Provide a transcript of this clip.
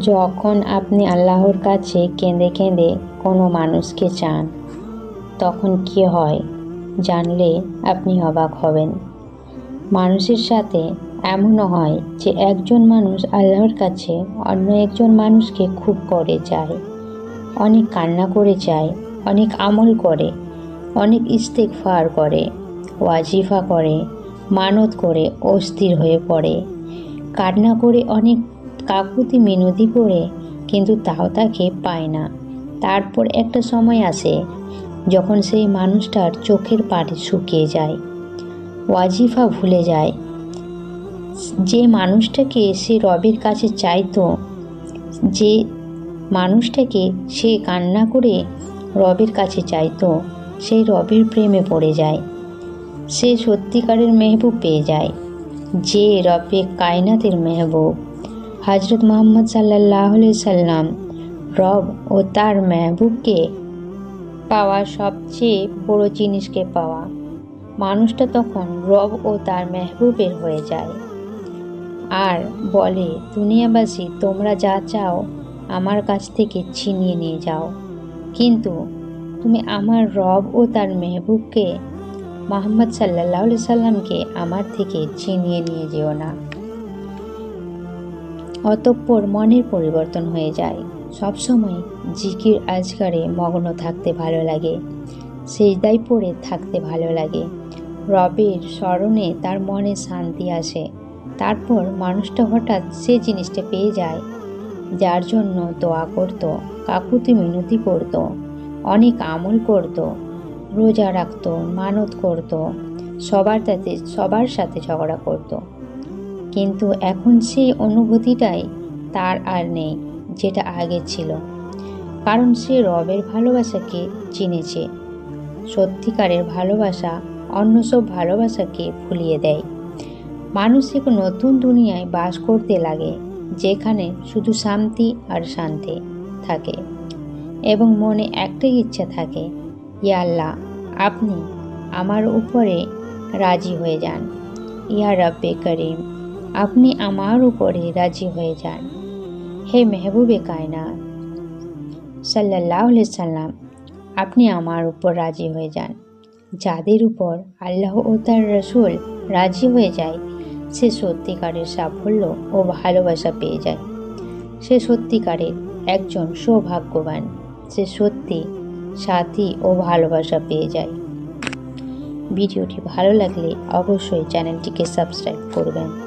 যখন আপনি আল্লাহর কাছে কেঁদে কেঁদে কোনো মানুষকে চান, তখন কি হয় জানলে আপনি অবাক হবেন। মানুষের সাথে এমনও হয় যে একজন মানুষ আল্লাহর কাছে অন্য একজন মানুষকে খুব করে চায় অনেক কান্না করে চায় অনেক আমল করে, অনেক ইস্তেকফার করে, ওয়াজিফা করে, মানত করে, অস্থির হয়ে পড়ে। কান্না করে অনেক কাকুতি মিনতি করে, কিন্তু তাও তাকে পায় না। তারপর একটা সময় আসে, যখন সেই মানুষটার চোখের পানি শুকিয়ে যায়। ওয়াজিফা ভুলে যায়, যে মানুষটাকে সে রবের কাছে চাইতো, যে মানুষটাকে সে কান্না করে রবের কাছে চাইতো, সেই রবের প্রেমে পড়ে যায়। সে সত্যিকারের মেহবুব পেয়ে যায়, যে রবে কায়নাতের মেহবুব। হজরত মোহাম্মদ সাল্লাহ সাল্লাম রব ও তার মেহবুবকে পাওয়া সবচেয়ে বড় জিনিসকে পাওয়া। মানুষটা তখন রব ও তার মেহবুবের হয়ে যায়। আর বলে, দুনিয়াবাসী, তোমরা যা চাও আমার কাছ থেকে ছিনিয়ে নিয়ে যাও। কিন্তু তুমি আমার রব ও তার মেহবুবকে মোহাম্মদ সাল্লাহ সাল্লামকে আমার থেকে ছিনিয়ে নিয়ে যেও না। অতঃপর মনের পরিবর্তন হয়ে যায়। সবসময় জিকির আজগারে মগ্ন থাকতে ভালো লাগে। সেজদাই পড়ে থাকতে ভালো লাগে। রবের স্মরণে তার মনে শান্তি আসে। তারপর মানুষটা হঠাৎ সে জিনিসটা পেয়ে যায়। যার জন্য দোয়া করতো, কাকুতি মিনতি করতো, অনেক আমল করতো, রোজা রাখতো, মানত করতো, সবার তাতে সবার সাথে ঝগড়া করতো। কিন্তু এখন সেই অনুভূতিটাই তার আর নেই, যেটা আগে ছিল। কারণ সে রবের ভালোবাসাকে চিনেছে। সত্যিকারের ভালোবাসা অন্য সব ভালোবাসাকে ভুলিয়ে দেয়। মানুষ এক নতুন দুনিয়ায় বাস করতে লাগে, যেখানে শুধু শান্তি আর শান্তি থাকে এবং মনে একটাই ইচ্ছা থাকে, ইয়া আল্লাহ, আপনি আমার উপরে রাজি হয়ে যান। ইয়া রব্বে করিম। আপনি আমার উপরে রাজি হয়ে যান। হে মেহবুবে কায়নাত সাল্লাহ সাল্লাম, আপনি আমার উপর রাজি হয়ে যান। যাদের উপর আল্লাহ ও তার রসুল রাজি হয়ে যায়, সে সত্যিকারের সাফল্য ও ভালোবাসা পেয়ে যায়। সে সত্যিকারের একজন সৌভাগ্যবান, সে সত্যি সাথী ও ভালোবাসা পেয়ে যায়। ভিডিওটি ভালো লাগলে অবশ্যই চ্যানেলটিকে সাবস্ক্রাইব করবেন।